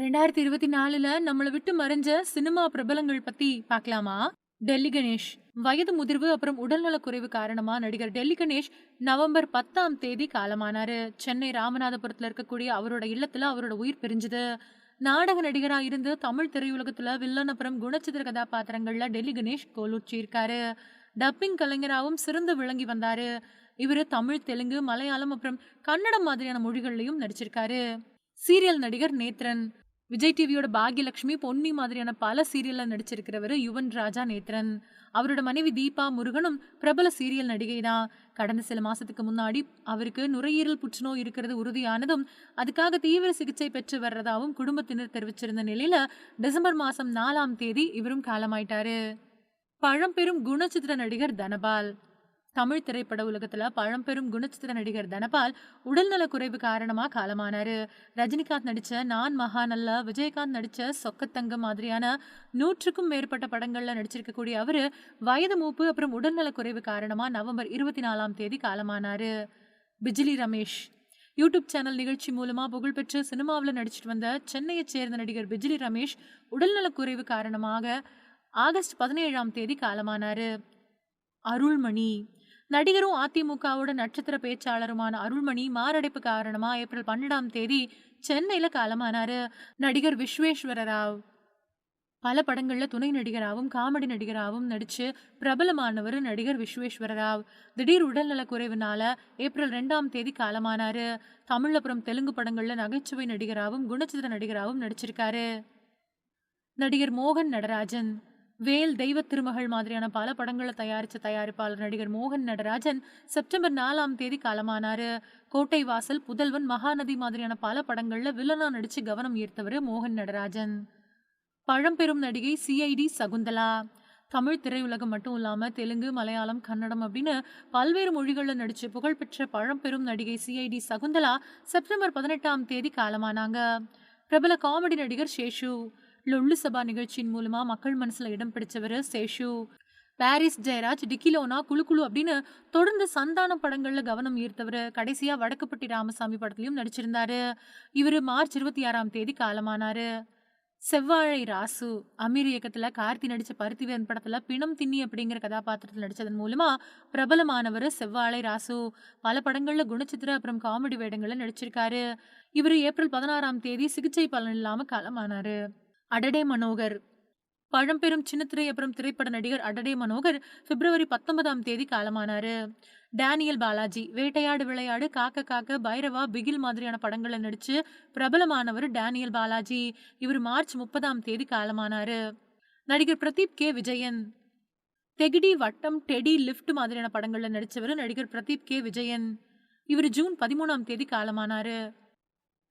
ரெண்டாயிரத்தி இருபத்தி நாலுல நம்மளை விட்டு மறைஞ்ச சினிமா பிரபலங்கள் பத்தி பார்க்கலாமா டெல்லி கணேஷ் வயது முதிர்வு அப்புறம் உடல்நலக் குறைவு காரணமா நடிகர் டெல்லி கணேஷ் நவம்பர் பத்தாம் தேதி காலமானாரு. சென்னை ராமநாதபுரத்துல இருக்கக்கூடிய அவரோட இல்லத்துல அவரோட உயிர் பிரிஞ்சுது. நாடக நடிகரா இருந்து தமிழ் திரையுலகத்துல வில்லன் அப்புறம் குணச்சித்திர கதாபாத்திரங்கள்ல டெல்லி கணேஷ் கோலுச்சிருக்காரு டப்பிங் கலைஞராகவும் சிறந்து விளங்கி வந்தாரு. இவரு தமிழ் தெலுங்கு மலையாளம் அப்புறம் கன்னடம் மாதிரியான மொழிகள்லையும் நடிச்சிருக்காரு. சீரியல் நடிகர் நேத்ரன் விஜய் டிவியோட பாக்யலட்சுமி பொன்னி மாதிரியான பல சீரியலில் நடிச்சிருக்கிறவர் யுவன் ராஜா நேத்ரன் அவரோட மனைவி தீபா முருகனும் பிரபல சீரியல் நடிகை தான் கடந்த சில மாசத்துக்கு முன்னாடி அவருக்கு நுரையீரல் புற்றுநோய் இருக்கிறது உறுதியானதும் அதுக்காக தீவிர சிகிச்சை பெற்று வர்றதாவும் குடும்பத்தினர் தெரிவிச்சிருந்த நிலையில டிசம்பர் மாசம் நாலாம் தேதி இவரும் காலமாயிட்டாரு. பழம்பெரும் குணச்சித்திர நடிகர் தனபால். தமிழ் திரைப்பட உலகத்துல பழம்பெரும் குணச்சித்திர நடிகர் தனபால் உடல்நல குறைவு காரணமா காலமானாரு. ரஜினிகாந்த் நடிச்ச நான் மகாநல்ல விஜயகாந்த் நடிச்ச சொக்கத்தங்கம் மாதிரியான நூற்றுக்கும் மேற்பட்ட படங்கள்ல நடிச்சிருக்கக்கூடிய அவரு வயது மூப்பு அப்புறம் உடல்நல குறைவு காரணமா நவம்பர் இருபத்தி நாலாம் தேதி காலமானாரு. பிஜிலி ரமேஷ். யூடியூப் சேனல் நிகழ்ச்சி மூலமாக புகழ்பெற்று சினிமாவில் நடிச்சிட்டு வந்த சென்னையைச் சேர்ந்த நடிகர் பிஜிலி ரமேஷ் உடல்நலக் குறைவு காரணமாக ஆகஸ்ட் பதினேழாம் தேதி காலமானாரு. அருள்மணி. நடிகரும் அதிமுகவோட நட்சத்திர பேச்சாளருமான அருள்மணி மாரடைப்பு காரணமா ஏப்ரல் பன்னெண்டாம் தேதி சென்னையில காலமானாரு நடிகர் விஸ்வேஸ்வர ராவ் பல படங்களில் துணை நடிகராகவும் காமெடி நடிகராகவும் நடித்து பிரபலமானவர் நடிகர் விஸ்வேஸ்வர ராவ் திடீர் உடல்நலக்குறைவினால ஏப்ரல் ரெண்டாம் தேதி காலமானாரு. தமிழ் அப்புறம் தெலுங்கு படங்களில் நகைச்சுவை நடிகராகவும் குணச்சித்திர நடிகராகவும் நடிச்சிருக்காரு. நடிகர் மோகன் நடராஜன். வேல் தெய்வ திருமகள் மாதிரியான பல படங்களை தயாரித்த தயாரிப்பாளர் நடிகர் மோகன் நடராஜன் செப்டம்பர் நாலாம் தேதி காலமானாரு. கோட்டை வாசல் புதல்வன் மகாநதி மாதிரியான பல படங்கள்ல வில்லனா நடிச்சு கவனம் ஈர்த்தவர் மோகன் நடராஜன். பழம்பெரும் நடிகை சிஐடி சகுந்தலா. தமிழ் திரையுலகம் மட்டும் இல்லாமல் தெலுங்கு மலையாளம் கன்னடம் அப்படின்னு பல்வேறு மொழிகளில் நடித்து புகழ்பெற்ற பழம்பெரும் நடிகை சிஐடி சகுந்தலா செப்டம்பர் பதினெட்டாம் தேதி காலமானாங்க. பிரபல காமெடி நடிகர் சேஷு. லொள்ளு சபா நிகழ்ச்சியின் மூலமா மக்கள் மனசுல இடம் பிடிச்சவர் சேஷு. பாரிஸ் ஜெயராஜ் டிக்கிலோனா குழு குழு அப்படின்னு தொடர்ந்து சந்தான படங்கள்ல கவனம் ஈர்த்தவர். கடைசியா வடக்குப்பட்டி ராமசாமி படத்துலயும் நடிச்சிருந்தாரு. இவர் மார்ச் இருபத்தி ஆறாம் தேதி காலமானாரு. செவ்வாழை ராசு அமீர் இயக்கத்துல கார்த்தி நடிச்ச பருத்திவேன் படத்துல பிணம் தின்னி அப்படிங்கிற கதாபாத்திரத்தில் நடிச்சதன் மூலமா பிரபலமானவர் செவ்வாழை ராசு. பல படங்கள்ல குணச்சித்திர அப்புறம் காமெடி வேடங்கள்ல நடிச்சிருக்காரு. இவர் ஏப்ரல் பதினாறாம் தேதி சிகிச்சை பலன் இல்லாம காலமானாரு. அடடே மனோகர். பழம்பெரும் சின்னத்திரை அப்புறம் திரைப்பட நடிகர் அடடே மனோகர் பிப்ரவரி பத்தொன்பதாம் தேதி காலமானாரு. டேனியல் பாலாஜி வேட்டையாடு விளையாடு காக்க காக்க பைரவா பிகில் மாதிரியான படங்களில் நடிச்சு பிரபலமானவர் டேனியல் பாலாஜி. இவர் மார்ச் முப்பதாம் தேதி காலமானாரு. நடிகர் பிரதீப் கே. விஜயன். தெகிடி வட்டம் டெடி லிஃப்ட் மாதிரியான படங்களில் நடித்தவர் நடிகர் பிரதீப் கே. விஜயன். இவர் ஜூன் பதிமூணாம் தேதி காலமானாரு.